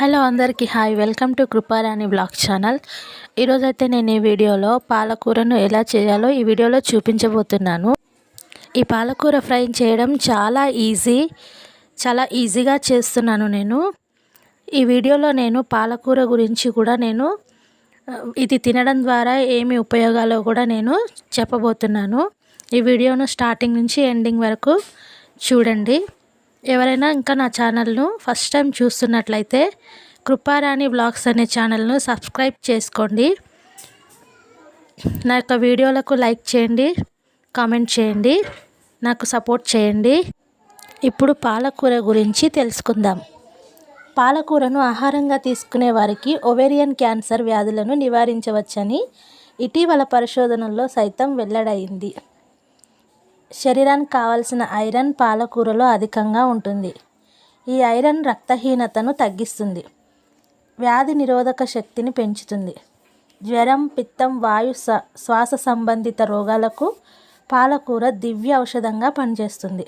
Hello అందరికీ hi. Welcome to Kriparani blog channel. ఈరోజైతే నేను ఈ వీడియోలో పాలకూరను ఎలా చేయాలో ఈ వీడియోలో చూపించబోతున్నాను. ఈ పాలకూర ఫ్రై చేయడం చాలా ఈజీ చాలా ఈజీగా చేస్తున్నాను నేను. ఈ వీడియోలో నేను పాలకూర గురించి కూడా నేను ఇది తినడం ద్వారా ఏమి ఉపయోగాలో కూడా నేను చెప్పబోతున్నాను. ఈ వీడియోను స్టార్టింగ్ నుంచి ఎండింగ్ వరకు చూడండి. ఎవరైనా ఇంకా నా ఛానల్ను ఫస్ట్ టైం చూస్తున్నట్లయితే కృపారాణి బ్లాగ్స్ అనే ఛానల్ను సబ్స్క్రైబ్ చేసుకోండి. నా యొక్క వీడియోలకు లైక్ చేయండి కామెంట్ చేయండి నాకు సపోర్ట్ చేయండి. ఇప్పుడు పాలకూర గురించి తెలుసుకుందాం. పాలకూరను ఆహారంగా తీసుకునే వారికి ఒవేరియన్ క్యాన్సర్ వ్యాధులను నివారించవచ్చని ఇటీవల పరిశోధనల్లో సైతం వెల్లడైంది. శరీరానికి కావలసిన ఐరన్ పాలకూరలో అధికంగా ఉంటుంది. ఈ ఐరన్ రక్తహీనతను తగ్గిస్తుంది. వ్యాధి నిరోధక శక్తిని పెంచుతుంది. జ్వరం పిత్తం వాయు శ్వాస సంబంధిత రోగాలకు పాలకూర దివ్య ఔషధంగా పనిచేస్తుంది.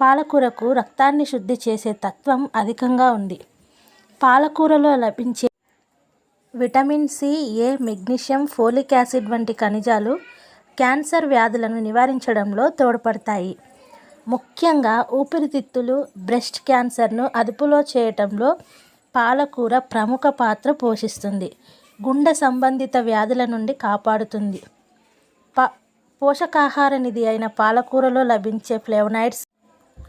పాలకూరకు రక్తాన్ని శుద్ధి చేసే తత్వం అధికంగా ఉంది. పాలకూరలో లభించే vitamin C A magnesium folic acid వంటి ఖనిజాలు క్యాన్సర్ వ్యాధులను నివారించడంలో తోడ్పడతాయి. ముఖ్యంగా ఊపిరితిత్తులు బ్రెస్ట్ క్యాన్సర్ను అదుపులో చేయటంలో పాలకూర ప్రముఖ పాత్ర పోషిస్తుంది. గుండె సంబంధిత వ్యాధుల నుండి కాపాడుతుంది. ప పోషకాహార నిధి అయిన పాలకూరలో లభించే ఫ్లేవనైడ్స్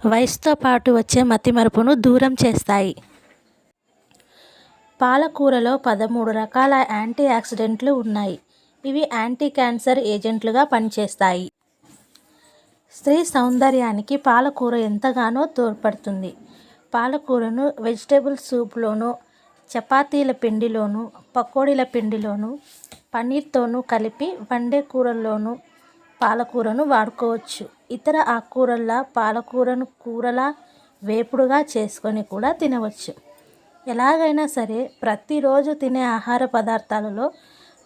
వయసుతో పాటు వచ్చే మతిమరుపును దూరం చేస్తాయి. పాలకూరలో పదమూడు రకాల యాంటీ ఆక్సిడెంట్లు ఉన్నాయి. ఇవి యాంటీ క్యాన్సర్ ఏజెంట్లుగా పనిచేస్తాయి. స్త్రీ సౌందర్యానికి పాలకూర ఎంతగానో తోడ్పడుతుంది. పాలకూరను వెజిటేబుల్ సూప్లోనూ చపాతీల పిండిలోనూ పకోడీల పిండిలోనూ పన్నీర్తోనూ కలిపి వండే కూరల్లోనూ పాలకూరను వాడుకోవచ్చు. ఇతర ఆకుకూరల్లా పాలకూరను కూరలా వేపుడుగా చేసుకొని కూడా తినవచ్చు. ఎలాగైనా సరే ప్రతిరోజు తినే ఆహార పదార్థాలలో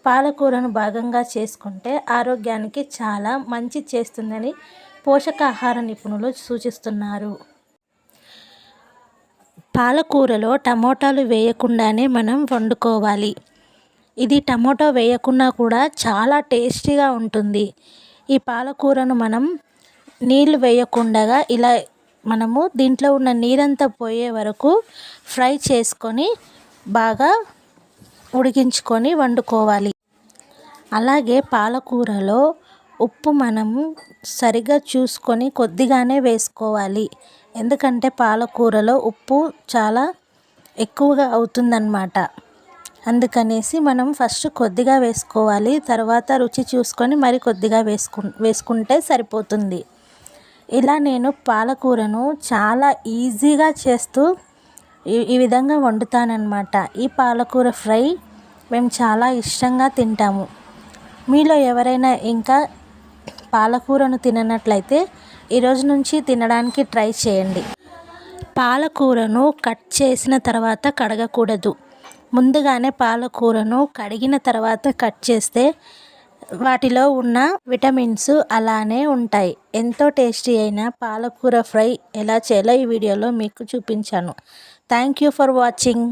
పాలకూరను భాగంగా చేసుకుంటే ఆరోగ్యానికి చాలా మంచి చేస్తుందని పోషకాహార నిపుణులు సూచిస్తున్నారు. పాలకూరలో టమోటాలు వేయకుండానే మనం వండుకోవాలి. ఇది టమోటా వేయకున్నా కూడా చాలా టేస్టీగా ఉంటుంది. ఈ పాలకూరను మనం నీళ్ళు వేయకుండా ఇలా మనము దీంట్లో ఉన్న నీరంతా పోయే వరకు ఫ్రై చేసుకొని బాగా ఉడికించుకొని వండుకోవాలి. అలాగే పాలకూరలో ఉప్పు మనము సరిగా చూసుకొని కొద్దిగానే వేసుకోవాలి. ఎందుకంటే పాలకూరలో ఉప్పు చాలా ఎక్కువగా అవుతుందన్నమాట. అందుకనేసి మనం ఫస్ట్ కొద్దిగా వేసుకోవాలి. తర్వాత రుచి చూసుకొని మరి కొద్దిగా వేసుకు వేసుకుంటే సరిపోతుంది. ఇలా నేను పాలకూరను చాలా ఈజీగా చేస్తూ ఈ ఈ విధంగా వండుతానన్నమాట. ఈ పాలకూర ఫ్రై మేము చాలా ఇష్టంగా తింటాము. మీలో ఎవరైనా ఇంకా పాలకూరను తిననట్లయితే ఈరోజు నుంచి తినడానికి ట్రై చేయండి. పాలకూరను కట్ చేసిన తర్వాత కడగకూడదు. ముందుగానే పాలకూరను కడిగిన తర్వాత కట్ చేస్తే వాటిలో ఉన్న విటమిన్స్ అలానే ఉంటాయి. ఎంతో టేస్టీ అయిన పాలకూర ఫ్రై ఎలా చేయాలో ఈ వీడియోలో మీకు చూపించాను. Thank you for watching.